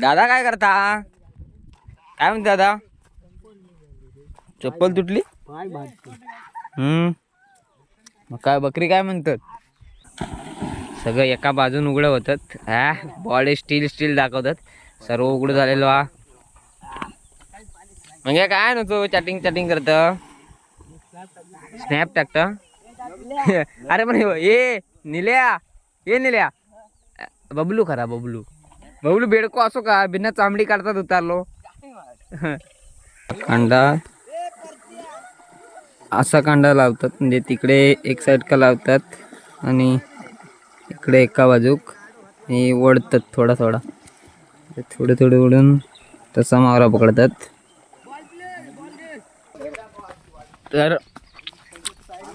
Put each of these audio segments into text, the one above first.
दादा काय करता? काय म्हणते दादा? चप्पल तुटली? हम्म. मग काय बकरी काय म्हणतात? सगळं एका बाजून उघडं होतात. हा बॉडी स्टील स्टील दाखवतात. सर्व उघडं झालेलो हा. म्हणजे काय नव्हतो चॅटिंग चॅटिंग करत? स्नॅप टाकत? अरे पण हे- ए निल्या ए निल्या. बबलू खरा बबलू. बबलू बेडको असो का? बिना चांबडी काढतात उतारलो. कांदा असा कांदा लावतात. म्हणजे तिकडे एक साईड का लावतात आणि इकडे एका बाजूक हे ओढतात थोडा थोडा. थोडे थोडे ओढून तसा मावरा पकडतात. तर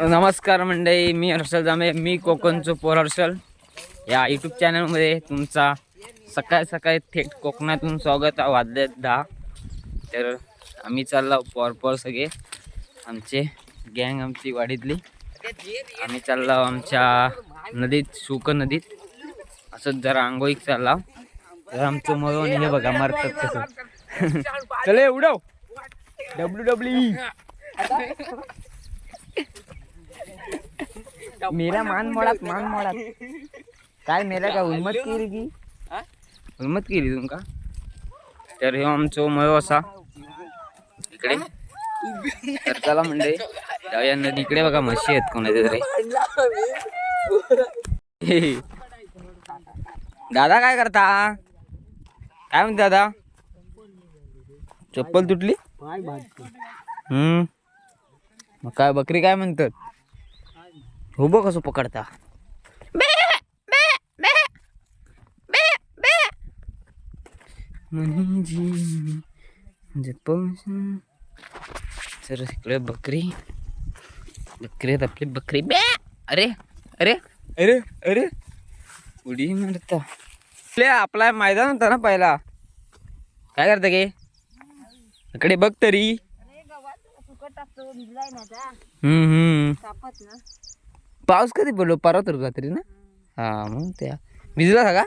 नमस्कार मंडळी. मी हर्षल जामे मी कोकणचं पोर हर्षल. या यूट्यूब चॅनलमध्ये तुमचा सकाळ सकाळी थेट कोकणातून स्वागत आहे वाजले दहा. तर आम्ही चाललो पॉरपॉर सगळे. आमचे गँग आमची वाडीतली. आम्ही चाललो आमच्या नदीत सुक नदीत. असंच जरा आंघोळीक चालला तर आमचं मळून हे बघा मारतात कसं. चले उडव. डब्ल्यू डब्ल्यू मेरा मान मोडात मान मोडात. काय मेला का उन्मत केली की मत केली तुमका? तर हे आमचो मयो असा. इकडे. तर चला म्हणजे जाऊया नदी. इकडे बघा म्हशी आहेत कोणाच्या तरी. दादा काय करता? काय म्हणते दादा? चप्पल तुटली? हम्म. मग काय बकरी काय म्हणतात? उभं कसं पकडता? म्हणे जी जपवशन. तर इकडे बकरी बकरी आपली बकरी बे अरे अरे अरे अरे उडी मारता आपले आपला मैदान होता ना पहिला काय करता गे इकडे बघ तरी हम्म हम्म पाऊस कधी पडलो परवा तर रात्री ना हा मग त्या भिजला का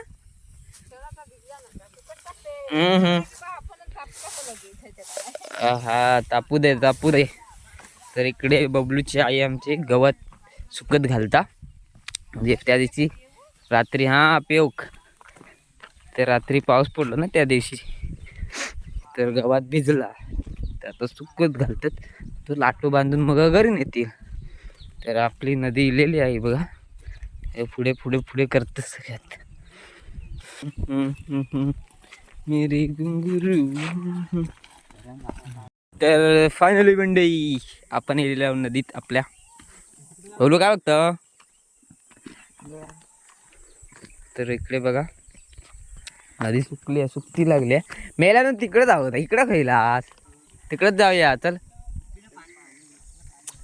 हा तापू दे तापू दे. तर इकडे बबलूची आई आमची गवत सुकत घालता. म्हणजे त्या दिवशी रात्री हा पेवक ते रात्री पाऊस पडलो ना त्या दिवशी. तर गवात भिजला. तर आता सुकत घालतात. तो लाटू बांधून मग घरी नेतील. तर आपली नदी इलेली आहे बघा. हे पुढे पुढे पुढे करत सगळ्यात. मेरे घुंगरू तर फायनली मंडई आपण येलेल्या नदीत आपल्या. बोलू काय बघतं तर इकडे बघा. नदी सुकली आहे सुकती लागली आहे. मेला ना तिकडे जाऊ इकडं इकडं आज तिकडंच जाऊया. चल.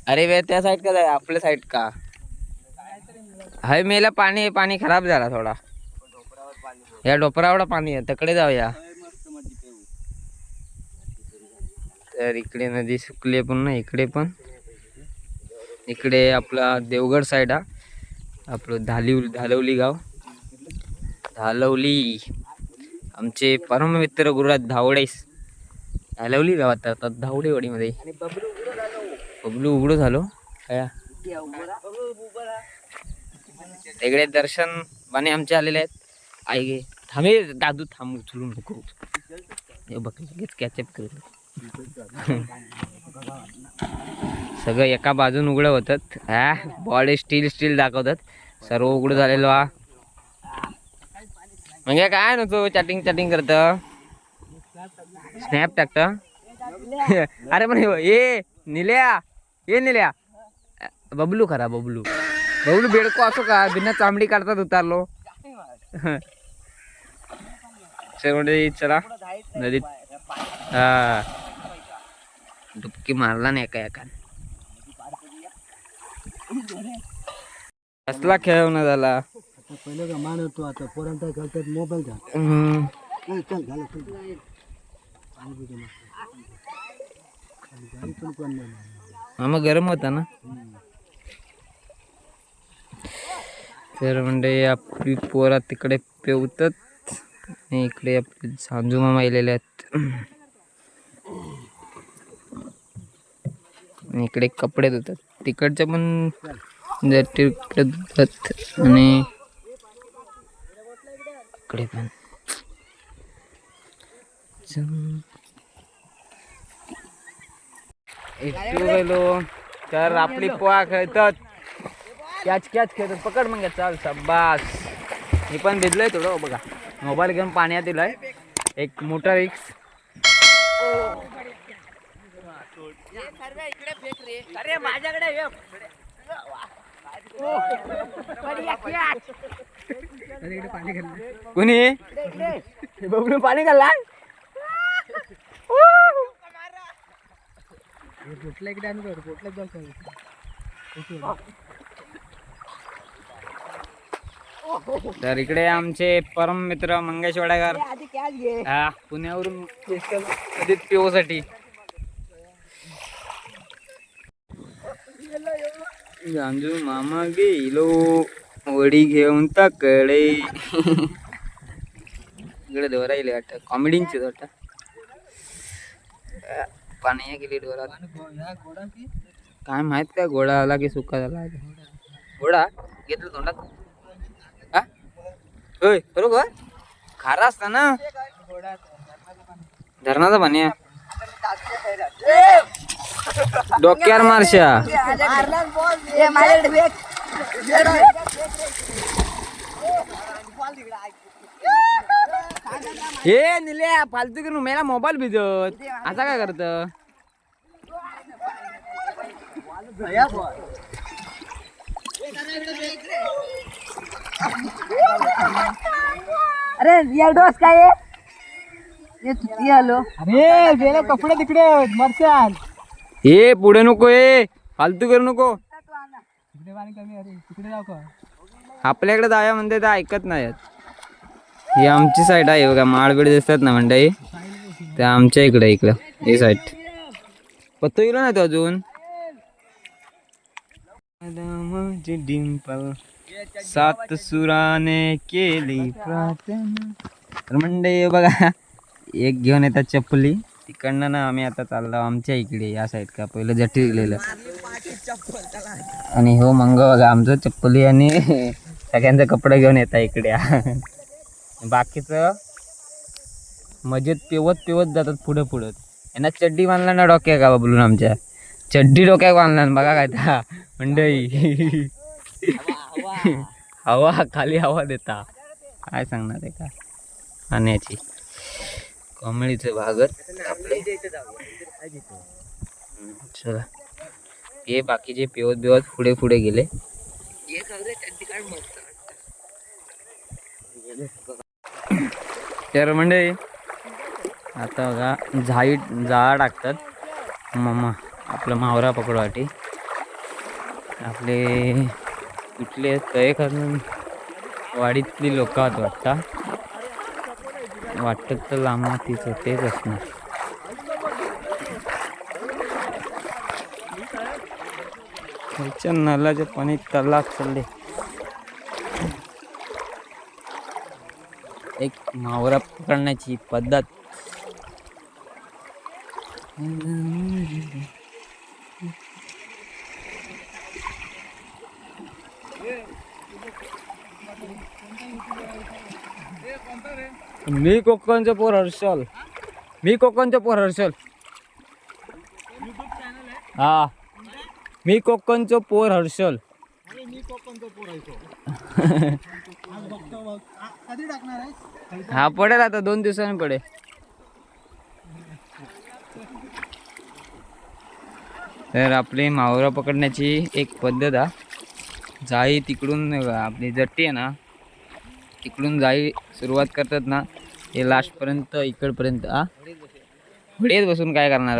अरे वे त्या साईड का जाय आपल्या साईड का? हाय मेला पाणी पाणी खराब झाला थोडा. या डोपरावडा पाणी आहे तकडे जाऊया. तर इकडे नदी सुकली पण पुन्हा इकडे पण. इकडे आपला देवगड साईड हा. आपलं धालिव धालवली गाव. धालवली. आमचे परममित्र गुरुराज धावडेस धालवली गावात आता धावडेवाडीमध्ये. बबलू उघडू झालो. काय दर्शन बाने आमचे आलेले आहेत. आई गे थांबे दादू थांब उचलू नको. हे बघ लगेच कॅचअप करतो सगळं एका बाजून उघडं होतात. हा बॉडी स्टील स्टील दाखवतात. सर्व उघडं झालेलो हा. म्हणजे काय नव्हतो चॅटिंग चॅटिंग करत? स्नॅप टाकत? अरे पण ये निल्या ये निल्या. बबलू खरा बबलू. बबलू बेडको असो का? बिना चांबडी काढतात उतारलो. शेवटे चला नदीत. हा. डुबकी मारला नाही एका एका कसला खेळवणं झाला? पहिले का मान होतो आता पोरांचा घालतात मोबाईल घाल हम्म. ए, गरम होता ना? तर म्हणजे आपली पोरा तिकडे पेवतात. आणि इकडे आपले सांजू मामा आलेले आहेत. आणि इकडे कपडे धुतात. तिकडचे पण जर तिकडे धुतात आणि इकडे पण. गेलो तर आपली पोहा खेळतात. कॅच कॅच खेळतात. पकड मग चाल शाबास. मी पण भिजलोय थोडं बघा. मोबाईल घेऊन पाण्यात दिलाय. एक मोठा रिक्स पाणी कुणी? बघून पाणी खाल्ला पोटला इकडे आम्ही कर जाऊ तर इकडे आमचे परम मित्र मंगेश वडागर हा पुण्यावरून कधीच पिओसाठी गांजू मामा गेलो वडी घेऊन तकडे. इकडे दोरायले वाटत. कॉमेडींची वाटत. पाणी गेली की काय माहीत काय घोडा आला की सुका झाला. घोडा? घेतलं तोंडात? होय बरोबर? खारा असता ना? धरणाचा पाणी डोक्यावर मारशा. हे निल्या फालतू करून मेला मोबाईल भिजत. आता काय करत? अरे रिअल डोस काय आहे? हे चुकी आलो अरे गेले कपडे तिकडे मरशाल. हे पुढे नको हे फालतू करू नको. तिकडे पाणी कमी अरे तिकडे जाऊ का? आपल्याकडे जाऊया म्हणते तर ऐकत नाहीत ही आमची साईड आहे बघा माळबीड दिसतात ना मंडई ते आमच्या इकडे इकडं ही साईड पत्तो गेलो नाही तो अजून? डिंपल. सात सुराने केली प्रार्थना. तर मंडई बघा एक घेऊन येतात चप्पली. तिकडनं ना आम्ही आता चाललो आमच्या इकडे या साईड का पहिलं जटी दिलेलं आणि हो मंग बघा आमचं चप्पली आणि सगळ्यांचं कपडे घेऊन येतात इकडे. बाकीचं मजेत पिवत पिवत जातात पुढे पुढं. यांना चड्डी बांधला ना डोक्या का बोलून आमच्या? चड्डी डोक्यात बांधला ना बघा काय त्या मंडई हवा खाली हवा देता. काय सांगणार आहे का? पाण्याची. कमळीचे भागत आपले. चला. हे बाकीचे पिवत बिवत पुढे पुढे गेले. तर म्हणजे आता बघा झाई जाळा टाकतात. मम्मा आपलं मावरा पकडवाटी. आपले कुठले तय करून वाडीतली लोक आहेत वाटता. वाटत तर लांब तीच तेच असणार. त्याच्या नलाचे पाणी तलाक चालले. एक मावरा पकडण्याची पद्धत. मी कोकणचं पोर हर्षल. मी कोकणचं पोर हर्षल. हा. मी कोकणचं पोर हर्षल. हा पडेल आता दोन दिवसांनी पडेल. तर आपली मावरा पकडण्याची एक पद्धत आहे जाळी तिकडून आपली जट्टी आहे ना तिकडून जाळी सुरुवात करतात ना ते लास्टपर्यंत इकडपर्यंत आ होडीत बसून काय करणार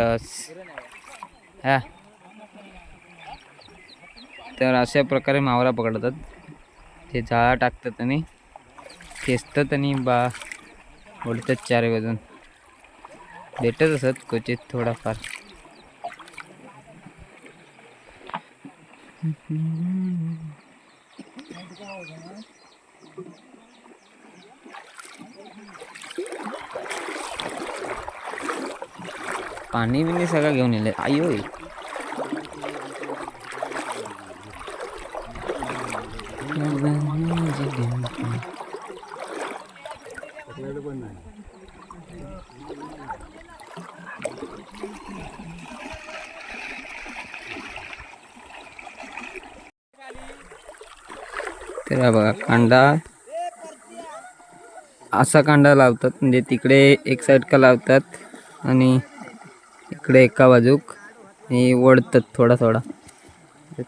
हा. तर अशा प्रकारे मावरा पकडतात. ते जाळा टाकतात आणि खेचतात आणि बा ओढतात चार वाजून भेटत असत क्वचित थोडाफार. पाणी बिणी सगळं घेऊन येले. आई होईल हा बघा कांदा. असा कांदा लावतात म्हणजे तिकडे एक साईड का लावतात आणि इकडे एका बाजूक आणि ओढतात थोडा थोडा.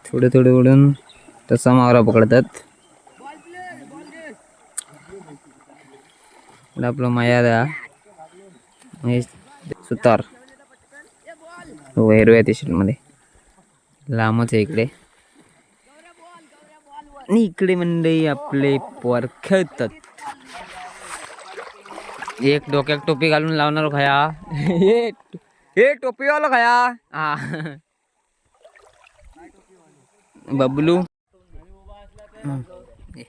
थोडे थोडे ओढून तसा मावरा पकडतात. आपलं मया द्या सुतार. हो हिरव्या टी मध्ये लांबच आहे इकडे. आणि इकडे मंडळी आपले पोर खेळतात. एक डोक्यात टोपी घालून लावणार हो खया. हे टोपीवाला खया. हा. बबलू हं, हे.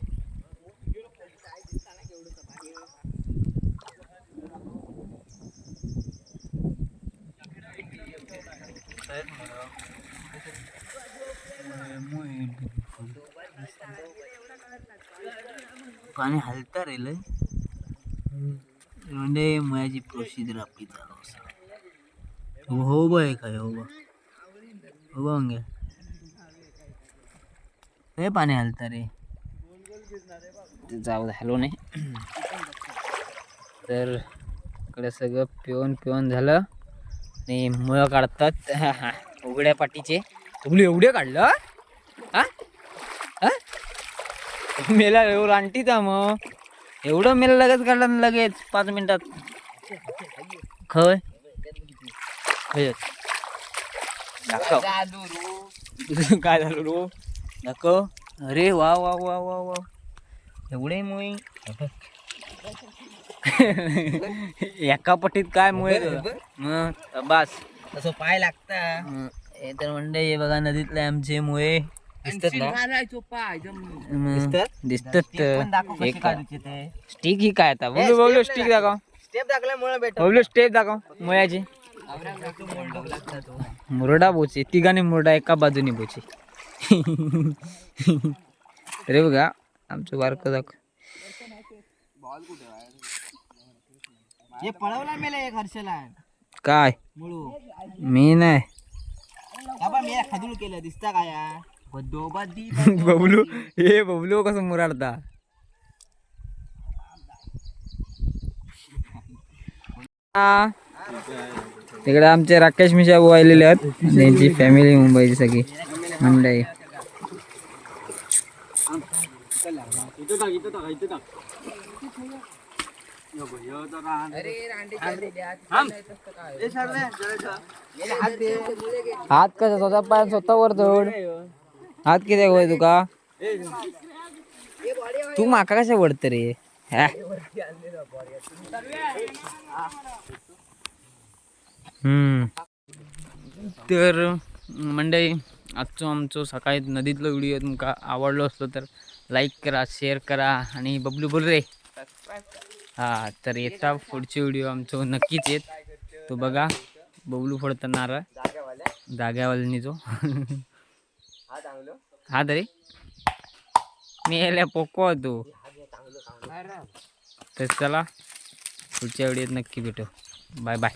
पाणी हलता रे लय म्हणजे मयाची प्रोसिजर आपली चालू असं हो बा आहे काय हो बा. हो बा अंगे. हे पाणी हलता रे. जाऊ झालो नाही तर इकडे सगळं पिऊन पिऊन झालं. आणि मुळं काढतात. उघड्या पाटीचे तुगली एवढे काढलं? हा हा? मेला एवढं आणटीचा मग. एवढं मेला लगेच काढलं ना लगेच पाच मिनिटात. खय खय दाखव. काय झालं रो? दाखव. अरे वा वा वा वा वा. एवढे मुळे एका पट्टीत काय मुळे बस. तसं पाय लागता. हं, हे तर म्हणते हे बघा नदीतले आमचे मुळे दिसतात ना? दिसतात? दाखव हे कशी काय? काढायची ते. स्टिक ही काय आता? बोलू बोलू स्टिक दाखव. स्टेप दाखल्यामुळे भेट बोलू स्टेप दाखव. मुळ्याची. मुरडा बोचे. तिघाने मुरडा एका बाजूने बोचे. अरे बघा आमचं बारकं दाखव. हे पळवला मेले एक हर्षला. काय? मुळू. मी नाही. बाबा मी खदूळ केलं. दिसता काय बबलू हे बबलू कसं मुराडता तिकडे आमचे राकेश मिशा आलेले आहेत. त्यांची फॅमिली मुंबईची सगळी मंडळी हात कसा? स्वतः पाय स्वतः वर जोड हात किती वय तुका? तू माका कशा वडत रे? तर मंडळी आजचो आमचो सकाळी नदीतलो व्हिडिओ तुमका आवडलो असतो तर लाईक करा शेअर करा आणि बबलू बोल रे. हा तर येता पुढचे व्हिडिओ आमचो नक्कीच येत. तो बघा बबलू फोडता नारळ जाग्यावाल्यांनी जो. हा तरी मी पोको तू तर चला पुढच्या व्हिडिओत नक्की भेटू बाय बाय